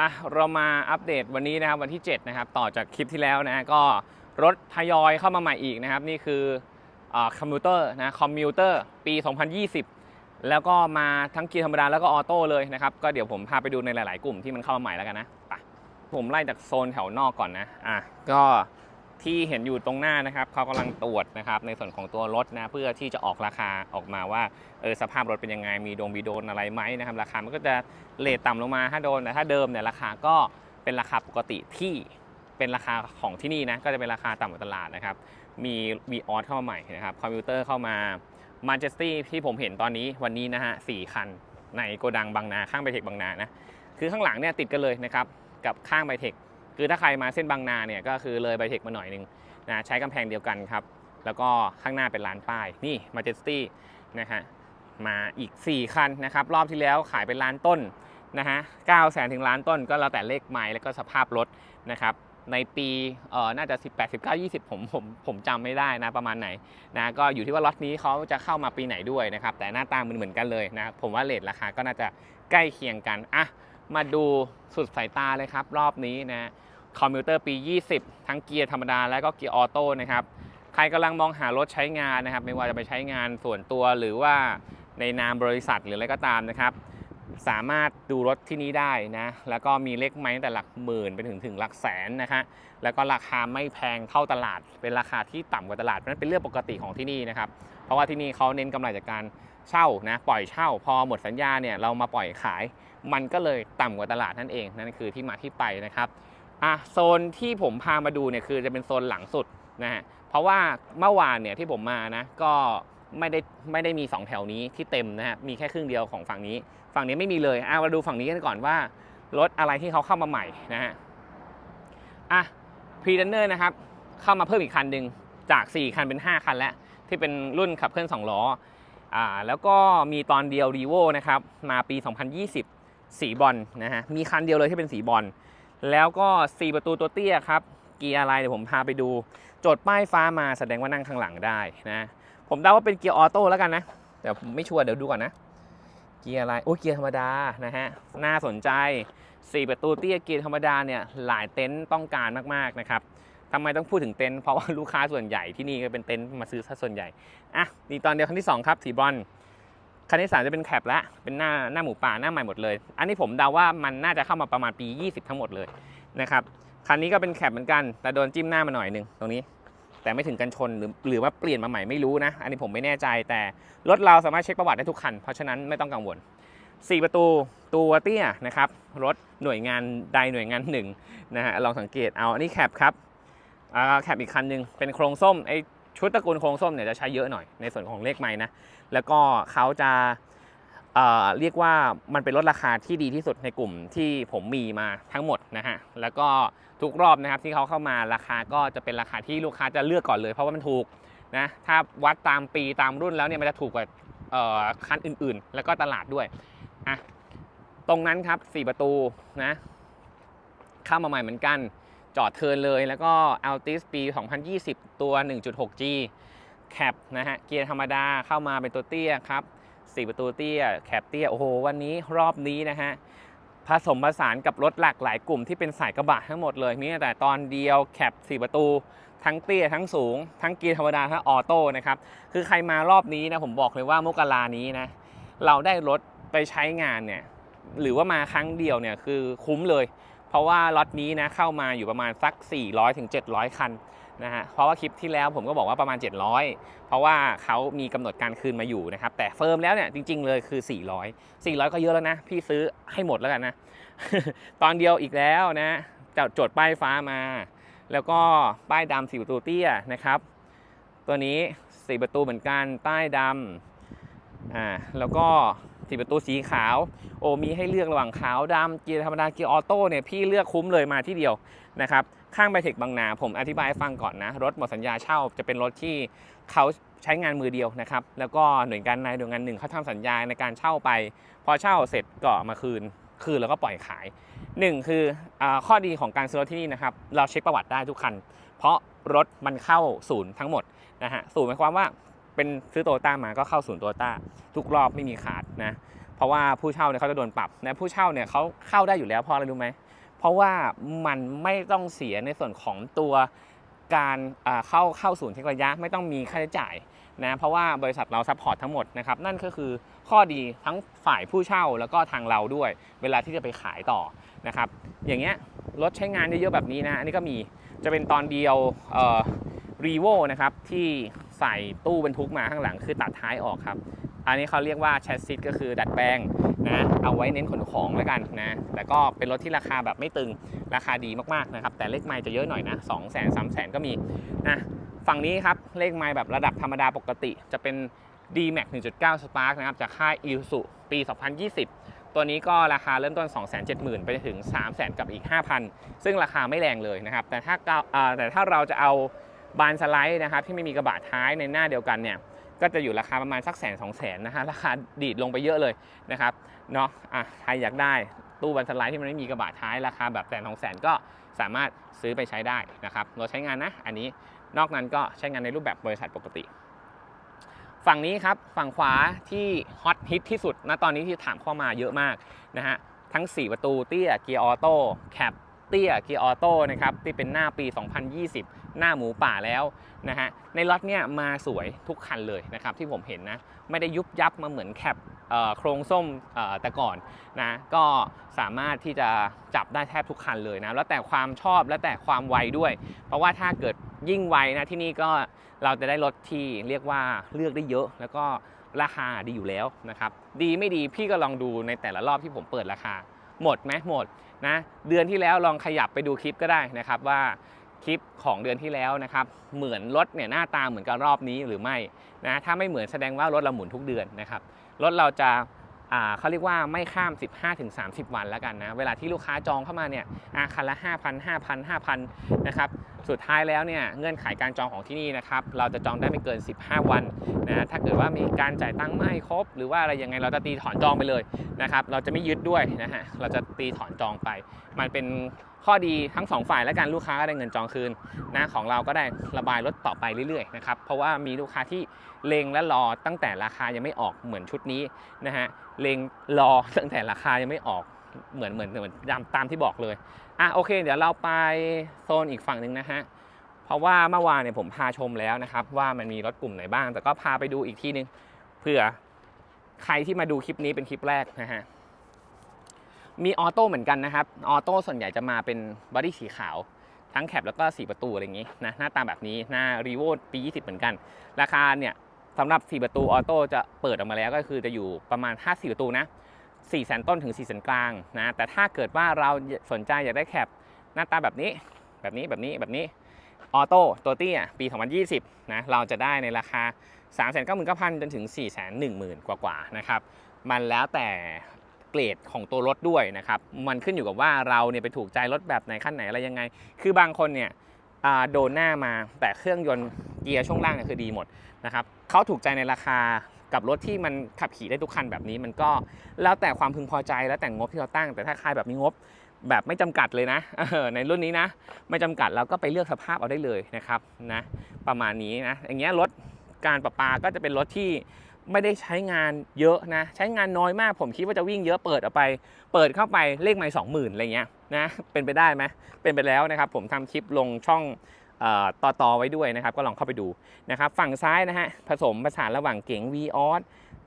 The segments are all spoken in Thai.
อะเรามาอัปเดตวันนี้นะครับวันที่ 7 นะครับ ต่อจากคลิปที่แล้วนะก็รถทยอยเข้ามาใหม่อีกนะครับ นี่คือคอมพิวเตอร์นะคอมพิวเตอร์ปี 2020 แล้วก็มาทั้งเกียร์ธรรมดาแล้วก็ออโต้เลยนะครับ ก็เดี๋ยวผมพาไปดูในหลาย ๆ กลุ่มที่มันเข้ามาใหม่แล้วกันนะไปผมไล่จากโซนแถวนอกก่อนนะอะก็ ที่เห็นอยู่ตรงหน้านะครับเขากำลังตรวจนะครับในส่วนของตัวรถนะเพื่อที่จะออกราคาออกมาว่าเออสภาพรถเป็นยังไงมีโดงมีโดนอะไรไหมนะครับราคามันก็จะเลทต่ำลงมาถ้าโดนแต่ถ้าเดิมเนี่ยราคาก็เป็นราคาปกติที่เป็นราคาของที่นี่นะก็จะเป็นราคาต่ำกว่าตลาดนะครับมีมีออสเข้ามาใหม่นะครับคอมพิวเตอร์เข้ามามาเจสตี้ที่ผมเห็นตอนนี้วันนี้นะฮะสี่คันในโกดังบางนาข้างไบเทคบางนานะคือข้างหลังเนี่ยติดกันเลยนะครับกับข้างไบเทค คือถ้าใครมาเส้นบางนาเนี่ยก็คือเลยไบเทคมาหน่อยนึงนะใช้กำแพงเดียวกันครับ แล้วก็ข้างหน้าเป็นร้านป้าย นี่มาเจสตี้นะฮะมาอีก 4 คันนะครับ รอบที่แล้วขายเป็นล้านต้นนะฮะ9แสนถึงล้านต้นก็แล้วแต่เลขไมล์แล้วก็สภาพรถนะครับในปีเอ่อน่าจะ 18 19 20 ผมผมผมจำไม่ได้นะประมาณไหนนะก็อยู่ที่ว่าล็อตนี้เขาจะเข้ามาปีไหนด้วยนะครับแต่หน้าตามันเหมือนกันเลยนะผมว่าเลทราคาก็น่าจะใกล้เคียงกันอะ มาดูสุดสายตาเลยครับ รอบนี้นะคอมพิวเตอร์ปี 20 ทั้งเกียร์ธรรมดาและก็เกียร์ออโต้นะครับ ใครกำลังมองหารถใช้งานนะครับ ไม่ว่าจะไปใช้งานส่วนตัวหรือว่าในนามบริษัทหรืออะไรก็ตามนะครับ สามารถดูรถที่นี้ได้นะ แล้วก็มีเลขไม้ตั้งแต่หลักหมื่นไปถึงถึงหลักแสนนะคะแล้วก็ราคาไม่แพงเท่าตลาด เป็นราคาที่ต่ำกว่าตลาดเพราะฉะนั้นเป็นเรื่องปกติของที่นี่นะครับ เพราะว่าที่นี่เขาเน้นกำไรจากการเช่านะปล่อยเช่า พอหมดสัญญาเนี่ยเรามาปล่อยขาย มันก็เลยต่ำกว่าตลาดนั่นเองนั่นคือที่มาที่ไปนะครับอะโซนที่ผมพามาดูเนี่ยคือจะเป็นโซนหลังสุดนะฮะเพราะว่าเมื่อวานเนี่ยที่ผมมานะก็ไม่ได้ไม่ได้มี 2 แถวนี้ที่เต็มนะฮะมีแค่ครึ่งเดียวของฝั่งนี้ ฝั่งนี้ไม่มีเลยอะมาดูฝั่งนี้กันก่อนว่ารถอะไรที่เขาเข้ามาใหม่นะฮะอะพรีเดนเนอร์นะครับเข้ามาเพิ่มอีกคันหนึ่งจาก 4 คันเป็น 5 คันแล้ว ที่เป็นรุ่นขับเคลื่อน 2 ล้ออ่าแล้วก็มีตอนเดียวรีโวนะครับมาปี 2020 สีบอลนะฮะ มีคันเดียวเลยที่เป็นสีบอล แล้วก็ 4 ประตูตัวเตี้ยครับ เกียร์อะไรเดี๋ยวผมพาไปดูจทย์ป้ายฟ้ามาแสดงว่านั่งข้างหลังได้นะ ผมเดาว่าเป็นเกียร์ออโต้แล้วกันนะ แต่ผมไม่ชัวร์เดี๋ยวดูก่อนนะ เกียร์อะไร โอ้เกียร์ธรรมดา นะฮะ น่าสนใจ 4 ประตูเตี้ยเกียร์ธรรมดาเนี่ย หลายเต็นท์ต้องการมากๆนะครับทำไมต้องพูดถึงเต็นท์เพราะว่าลูกค้าส่วนใหญ่ที่นี่ก็เป็นเต็นท์มาซื้อซะส่วนใหญ่ อะนี่ตอนเดียวคันที่ 2 ครับ สีบรอน คันที่ 3 จะเป็นแคปละเป็นหน้าหน้าหมูป่าหน้าใหม่หมดเลย อันนี้ผมเดาว่ามันน่าจะเข้ามาประมาณปี 20 ทั้งหมดเลยนะครับคันนี้ก็เป็นแคปเหมือนกันแต่โดนจิ้มหน้ามาหน่อยหนึ่งตรงนี้ แต่ไม่ถึงกันชนหรือหรือว่าเปลี่ยนมาใหม่ไม่รู้นะ อันนี้ผมไม่แน่ใจแต่รถเราสามารถเช็คประวัติได้ทุกคัน เพราะฉะนั้นไม่ต้องกังวล 4 ประตูตัวเตี้ยนะครับรถหน่วยงานใดหน่วยงานหนึ่งนะฮะลองสังเกตเอาอันนี้แคปครับแคปอีกคันหนึ่งเป็นโครงส้มไอ ชุดตระกูลโครงส้มเนี่ยจะใช้เยอะหน่อยในส่วนของเลขไม้นะ แล้วก็เขาจะเเรียกว่ามันเป็นรถราคาที่ดีที่สุดในกลุ่มที่ผมมีมาทั้งหมดนะฮะ แล้วก็ทุกรอบนะครับที่เขาเข้ามาราคาก็จะเป็นราคาที่ลูกค้าจะเลือกก่อนเลยเพราะว่ามันถูกนะ ถ้าวัดตามปีตามรุ่นแล้วเนี่ยมันจะถูกกว่าคันอื่นๆ แล้วก็ตลาดด้วย อะ ตรงนั้นครับ 4 ประตูนะ เข้ามาใหม่เหมือนกัน จอดเทินเลยแล้วก็ Altis ปี 2020 ตัว 1.6G แคปนะฮะ เกียร์ธรรมดาเข้ามาเป็นตัวเตี้ยครับ4ประตูเตี้ย แคปเตี้ย โอ้โห วันนี้รอบนี้นะฮะ ผสมผสานกับรถหลากหลายกลุ่มที่เป็นสายกระบะทั้งหมดเลย มีแต่ตอนเดียวแคป 4 ประตู ทั้งเตี้ย ทั้งสูง ทั้งเกียร์ธรรมดา ทั้งออโต้นะครับ คือใครมารอบนี้นะ ผมบอกเลยว่ามกรานี้นะ เราได้รถไปใช้งานเนี่ย หรือว่ามาครั้งเดียวเนี่ย คือคุ้มเลย เพราะว่าล็อตนี้นะเข้ามาอยู่ประมาณสัก 400ถึง700คันนะฮะเพราะว่าคลิปที่แล้วผมก็บอกว่าประมาณ 700 เพราะว่าเขามีกำหนดการคืนมาอยู่นะครับแต่เฟิร์มแล้วเนี่ยจริง ๆ เลยคือ 400 400 ก็เยอะแล้วนะ พี่ซื้อให้หมดแล้วกันนะ ตอนเดียวอีกแล้วนะจะจดป้ายฟ้ามา แล้วก็ป้ายดำสี่ประตูเตี้ยนะครับ ตัวนี้สี่ประตูเหมือนกันใต้ดำอ่าแล้วก็ สีประตูสีขาว โอ้มีให้เลือกระหว่างขาวดำเกียร์ธรรมดาเกียร์ออโต้เนี่ยพี่เลือกคุ้มเลยมาที่เดียวนะครับข้างไบเทคบางนาผมอธิบายให้ฟังก่อนนะ รถหมดสัญญาเช่าจะเป็นรถที่เขาใช้งานมือเดียวนะครับแล้วก็หน่วยงานใดหน่วยงานหนึ่งเขาทำสัญญาในการเช่าไป พอเช่าเสร็จก็มาคืนคืนแล้วก็ปล่อยขายหนึ่งคืออข้อดีของการซื้อรถที่นี่นะครับเราเช็คประวัติได้ทุกคัน เพราะรถมันเข้าศูนย์ทั้งหมดนะฮะศูนย์หมายความว่า เป็นซื้อโตต้ามาก็เข้าศูนย์โตต้าทุกรอบไม่มีขาดนะเพราะว่าผู้เช่าเนี่ยเขาจะโดนปรับนะผู้เช่าเนี่ยเขาเข้าได้อยู่แล้วเพราะอะไรรู้ไหมเพราะว่ามันไม่ต้องเสียในส่วนของตัวการเข้าเข้าศูนย์เทคระยะไม่ต้องมีค่าใช้จ่ายนะเพราะว่าบริษัทเราซัพพอร์ตทั้งหมดนะครับนั่นก็คือข้อดีทั้งฝ่ายผู้เช่าแล้วก็ทางเราด้วย เวลาที่จะไปขายต่อนะครับอย่างเงี้ยรถใช้งานเยอะๆแบบนี้นะอันนี้ก็มีจะเป็นตอนเดียวรีโวนะครับที่ ใส่ตู้บรรทุกมาข้างหลังคือตัดท้ายออกครับ อันนี้เขาเรียกว่าแชสซิสก็คือดัดแปลงนะเอาไว้เน้นขนของแล้วกันนะแต่ก็เป็นรถที่ราคาแบบไม่ตึงราคาดีมากๆนะครับแต่เลขไมล์จะเยอะหน่อยนะ2 0 0 0 0 0 3 0 0 0 0ก็มีนะฝั่งนี้ครับเลขไมล์แบบระดับธรรมดาปกติ จะเป็น D-Max 1.9 Spark นะครับจากค่าย i l s u ปี 2020 ตัวนี้ก็ราคาเริ่มต้น 270,000 ไปจนถึง 300,000 กับอีก 5,000 ซึ่งราคาไม่แรงเลยนะครับ แต่ถ้าแต่ถ้าเราจะเอา บานสไลด์นะครับที่ไม่มีกระบะท้ายในหน้าเดียวกันเนี่ยก็จะอยู่ราคาประมาณสักแสนสองแสนนะฮะราคาดีดลงไปเยอะเลยนะครับเนาะอะใครอยากได้ตู้บันสไลด์ที่มันไม่มีกระบะท้ายราคาแบบแสนสองแสนก็สามารถซื้อไปใช้ได้นะครับเราใช้งานนะอันนี้นอกนั้นก็ใช้งานในรูปแบบบริษัทปกติ ฝั่งนี้ครับฝั่งขวาที่ฮอตฮิตที่สุดนะตอนนี้ที่ถามเข้ามาเยอะมากนะฮะทั้ง 4 ประตูเตี้ยเกียร์ออโต้แคป เตี้ยเกียร์ออโต้นะครับที่เป็นหน้าปี 2020 หน้าหมูป่าแล้วนะฮะในล็อตเนี่ยมาสวยทุกคันเลยนะครับที่ผมเห็นนะไม่ได้ยุบยับมาเหมือนแคปเอ่อโครงส้มเอ่อแต่ก่อนนะก็สามารถที่จะจับได้แทบทุกคันเลยนะแล้วแต่ความชอบและแต่ความไวด้วย เพราะว่าถ้าเกิดยิ่งไวนะที่นี่ก็เราจะได้รถที่เรียกว่าเลือกได้เยอะ แล้วก็ราคาดีอยู่แล้วนะครับดีไม่ดีพี่ก็ลองดูในแต่ละรอบที่ผมเปิดราคา หมดไหมหมดนะเดือนที่แล้วลองขยับไปดูคลิปก็ได้นะครับว่าคลิปของเดือนที่แล้วนะครับเหมือนรถเนี่ยหน้าตาเหมือนกับรอบนี้หรือไม่นะถ้าไม่เหมือนแสดงว่ารถเราหมุนทุกเดือนนะครับรถเราจะเขาเรียกว่าไม่ข้าม 15-30 วันแล้วกันนะ เวลาที่ลูกค้าจองเข้ามาเนี่ยอะคันละ 5,000 5,000 5,000 นะครับ สุดท้ายแล้วเนี่ยเงื่อนไขการจองของที่นี่นะครับ เราจะจองได้ไม่เกิน 15 วันนะถ้าเกิดว่ามีการจ่ายตังค์ไม่ครบ หรือว่าอะไรยังไงเราจะตีถอนจองไปเลยนะครับ เราจะไม่ยึดด้วยนะฮะเราจะตีถอนจองไป มันเป็นข้อดีทั้งสองฝ่ายและกันลูกค้าก็ได้เงินจองคืนนะของเราก็ได้ระบายรถต่อไปเรื่อยๆนะครับเพราะว่ามีลูกค้าที่เลงและรอตั้งแต่ราคายังไม่ออกเหมือนชุดนี้นะฮะเลงรอตั้งแต่ราคายังไม่ออก เหมือนเหมือนเหมือนตามตามที่บอกเลยอะโอเค เดี๋ยวเราไปโซนอีกฝั่งหนึ่งนะฮะเพราะว่าเมื่อวานเนี่ยผมพาชมแล้วนะครับ ว่ามันมีรถกลุ่มไหนบ้าง แต่ก็พาไปดูอีกที่หนึงเผื่อใครที่มาดูคลิปนี้เป็นคลิปแรกนะฮะมีออโต้เหมือนกันนะครับออโต้ส่วนใหญ่จะมาเป็นบอดี้สีขาว ทั้งแคปแล้วก็4ประตูอะไรอย่างนี้นะหน้าตาแบบนี้หน้ารีโวปี 20 เหมือนกัน ราคาเนี่ยสำหรับ 4 ประตูออโต้จะเปิดออกมาแล้วก็คือจะอยู่ประมาณ5 4ประตูนะ 4แสนต้นถึง4แสนกลางนะ แต่ถ้าเกิดว่าเราสนใจอยากได้แคปหน้าตาแบบนี้ แบบนี้ แบบนี้ แบบนี้ ออโต้ตัวเตี้ยปี 2020 นะ เราจะได้ในราคา 3 9 9 0 0 0จนถึง 4 1 0 0 0 0 กว่าๆ นะครับ มันแล้วแต่เกรดของตัวรถด้วยนะครับ มันขึ้นอยู่กับว่าเราเนี่ยไปถูกใจรถแบบไหนขั้นไหนอะไรยังไง คือบางคนเนี่ยโดนหน้ามาแต่เครื่องยนต์เกียร์ช่วงล่างเนี่ยคือดีหมดนะครับเขาถูกใจในราคา กับรถที่มันขับขี่ได้ทุกคันแบบนี้ มันก็แล้วแต่ความพึงพอใจแล้วแต่งบที่เราตั้ง แต่ถ้าใครแบบมีงบแบบไม่จำกัดเลยนะในรุ่นนี้นะ ไม่จำกัดเราก็ไปเลือกสภาพเอาได้เลยนะครับนะประมาณนี้นะอย่างเงี้ยรถการประปาก็จะเป็นรถที่ไม่ได้ใช้งานเยอะนะ ใช้งานน้อยมากผมคิดว่าจะวิ่งเยอะเปิดออกไป เปิดเข้าไปเลขไม่สองหมื่นอะไรเงี้ยนะเป็นไปได้ไหมเป็นไปแล้วนะครับ ผมทำคลิปลงช่อง ต่อต่อไว้ด้วยนะครับ ก็ลองเข้าไปดูนะครับ ฝั่งซ้ายนะฮะผสมผสานระหว่างเก๋ง v ีออส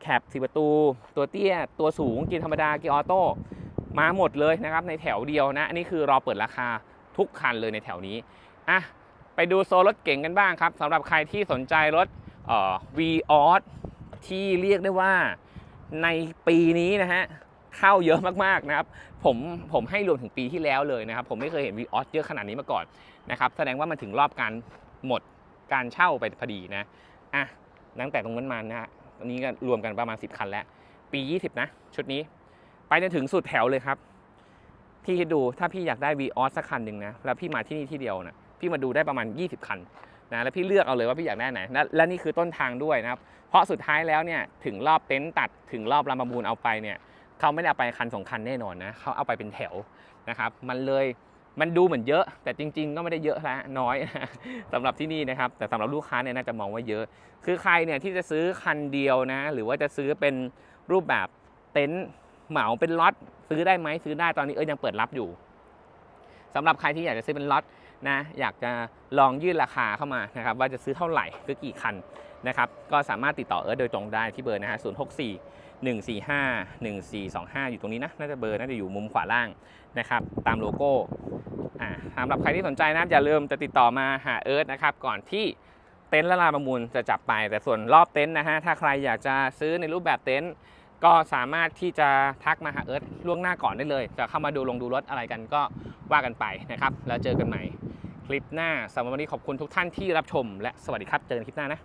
แคปสีประตู ตัวเตี้ย ตัวสูง เกียร์ธรรมดา เกียร์ออโต้มาหมดเลยนะครับ ในแถวเดียวนะอันนี้คือรอเปิดราคาทุกคันเลยในแถวนี้อะไปดูโซนรถเก๋งกันบ้างครับสำหรับใครที่สนใจรถเอ่อ v ีออสที่เรียกได้ว่าในปีนี้นะฮะเข้าเยอะมากๆนะครับ ผมผมให้รวมถึงปีที่แล้วเลยนะครับ ผมไม่เคยเห็นวีออสเยอะขนาดนี้มาก่อนนะครับแสดงว่ามันถึงรอบการหมดการเช่าไปพอดีนะอะตั้งแต่ตรงนั้นมานะฮะตอนนี้ก็รวมกันประมาณ 10 คันแล้ว ปี 20 นะ ชุดนี้ ไปจนถึงสุดแถวเลยครับพี่คิดดูถ้าพี่อยากได้วีออสสักคันหนึ่งนะแล้วพี่มาที่นี่ที่เดียวนะพี่มาดูได้ประมาณ 20 คันนะแล้วพี่เลือกเอาเลยว่าพี่อยากได้ไหนและและนี่คือต้นทางด้วยนะครับ เพราะสุดท้ายแล้วเนี่ยถึงรอบเต็นท์ตัดถึงรอบรำประมูลเอาไปเนี่ย เขาไม่ได้เอาไปคันสองคันแน่นอนนะเขาเอาไปเป็นแถวนะครับ มันเลยมันดูเหมือนเยอะ แต่จริง ๆ ก็ไม่ได้เยอะละน้อยสำหรับที่นี่นะครับ แต่สำหรับลูกค้าเนี่ยน่าจะมองว่าเยอะ คือใครเนี่ยที่จะซื้อคันเดียวนะ หรือว่าจะซื้อเป็นรูปแบบเต็นท์เหมาเป็นล็อตซื้อได้ไหมซื้อได้ตอนนี้เอ้ยยังเปิดรับอยู่สำหรับใครที่อยากจะซื้อเป็นล็อตนะอยากจะลองยื่นราคาเข้ามานะครับว่าจะซื้อเท่าไหร่ซื้อกี่คันนะครับก็สามารถติดต่อเอิร์ธโดยตรงได้ที่เบอร์นะฮะ064 145 1425 อยู่ตรงนี้นะ น่าจะเบอร์น่าจะอยู่มุมขวาล่างนะครับ ตามโลโก้อ่าสำหรับใครที่สนใจนะอย่าลืมจะติดต่อมาหาเอิร์ธนะครับ ก่อนที่เต็นท์ละลาประมูลจะจับไป แต่ส่วนรอบเต็นท์นะฮะ ถ้าใครอยากจะซื้อในรูปแบบเต็นท์ก็สามารถที่จะทักมาหาเอิร์ธล่วงหน้าก่อนได้เลย จะเข้ามาดูลงดูรถอะไรกันก็ว่ากันไปนะครับ แล้วเจอกันใหม่คลิปหน้าสำหรับวันนี้ขอบคุณทุกท่านที่รับชม และสวัสดีครับ เจอกันคลิปหน้านะ